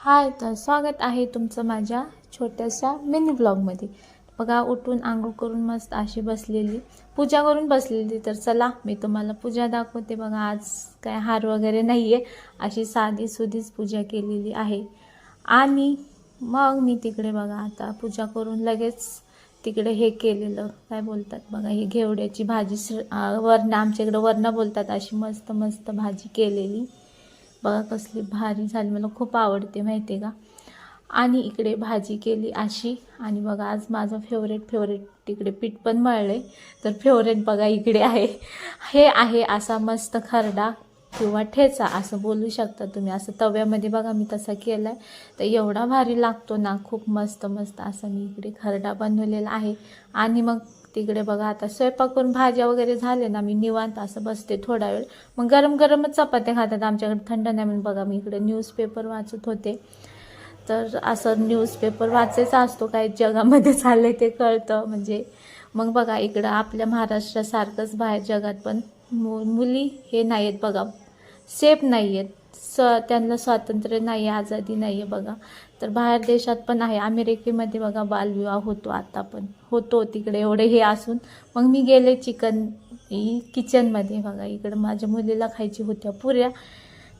हाय तर स्वागत आहे तुमचं माझ्या छोट्याशा मिनी ब्लॉगमध्ये बघा उठून आंघोळ करून मस्त अशी बसलेली. पूजा करून बसलेली तर चला मी तुम्हाला पूजा दाखवते. बघा आज काय हार वगैरे नाही आहे अशी साधी सुधीच पूजा केलेली आहे. आणि मग मी तिकडे बघा आता पूजा करून लगेच तिकडे हे केलेलं. काय बोलतात? बघा ही घेवड्याची भाजी स- अं, आमच्याकडे वरणं बोलतात अशी मस्त मस्त भाजी केलेली. बघा कसली भारी झाली. मला खूप आवडते माहिती आहे का? आणि इकडे भाजी केली अशी. आणि बघा आज माझं फेवरेट फेवरेट तिकडे पीठ पण मळले तर फेवरेट बघा इकडे आहे. हे आहे असा मस्त खरडा किंवा ठेचा असं बोलू शकता तुम्ही. असं तव्यामध्ये बघा मी तसा केला आहे तर एवढा भारी लागतो ना खूप मस्त मस्त असं मी इकडे खरडा बनवलेला आहे. आणि मग तिकडे बघा आता स्वयंपाक करून भाज्या वगैरे झाले ना मी निवांत असं बसते थोडा वेळ. मग गरम गरमच चपात्या खातात आमच्याकडे थंड नाही म्हणून. बघा मी इकडे न्यूजपेपर वाचत होते. तर असं न्यूजपेपर वाचायचा असतो काय जगामध्ये चाललंय ते कळतं. म्हणजे मग बघा इकडं आपल्या महाराष्ट्रासारखंच बाहेर जगात पण मु मुली हे नाही आहेत बघा. सेफ नाही आहेत स त्यांना स्वातंत्र्य नाही आहे आझादी नाही आहे बघा. तर बाहेर देशात पण आहे. अमेरिकेमध्ये बघा बालविवाह होतो आता पण. होतो तिकडे एवढे हे असून. मग मी गेले चिकन किचनमध्ये बघा. इकडं माझ्या मुलीला खायची होत्या पुऱ्या.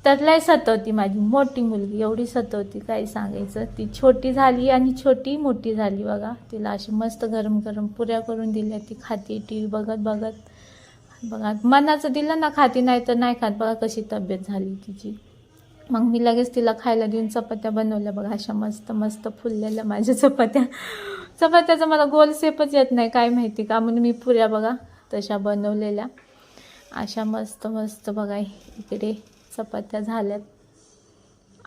तर लय सतवती माझी. मोठी मुलगी. एवढी सतवती काय सांगायचं. ती छोटी झाली आणि छोटी मोठी झाली बघा. तिला अशी मस्त गरम गरम पुऱ्या करून दिल्या. ती खाती टी व्ही बघत बघत. बघा मनाचं दिलं ना खाती नाही तर नाही खात. बघा कशी तब्येत झाली तिची. मग मी लगेच तिला खायला देऊन चपात्या बनवल्या बघा अशा मस्त मस्त फुललेल्या माझ्या चपात्या. चपात्याचा मला गोल सेपच येत नाही काय माहिती का? म्हणून मी पुऱ्या बघा तशा बनवलेल्या. अशा मस्त मस्त बघा इकडे चपात्या झाल्यात.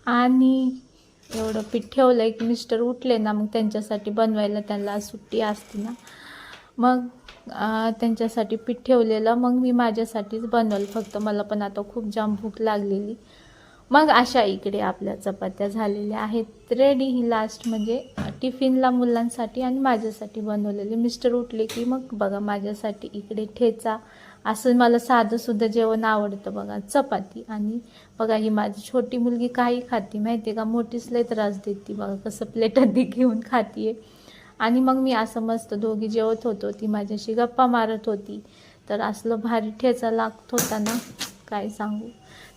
आणि एवढं पीठ ठेवलं एक मिस्टर उठले ना मग त्यांच्यासाठी बनवायला त्यांना सुट्टी असते ना. मग त्यांच्यासाठी पीठ ठेवलेलं मग मी माझ्यासाठीच बनवलं. फक्त मला पण आता खूप जाम भूक लागलेली. मग अशा इकडे आपल्या चपात्या झालेल्या आहेत. रेडी ही लास्ट म्हणजे टिफिनला मुलांसाठी आणि माझ्यासाठी बनवलेले. मिस्टर उठले की मग बघा माझ्यासाठी इकडे ठेचा. असं मला साधंसुद्धा जेवण आवडतं बघा. चपाती आणि बघा ही माझी छोटी मुलगी काही खाते. माहिती आहे का? मोठीच लय त्रास देते बघा कसं प्लेटात घेऊन खातीये. आणि मग मी असं मस्त दोघी जेवत होतो. ती माझ्याशी गप्पा मारत होती. तर असलं भारी ठेचा लागत होता ना. काय सांगू?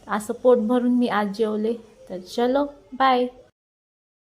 असं पोट भरून मी आज जेवले. तर चलो बाय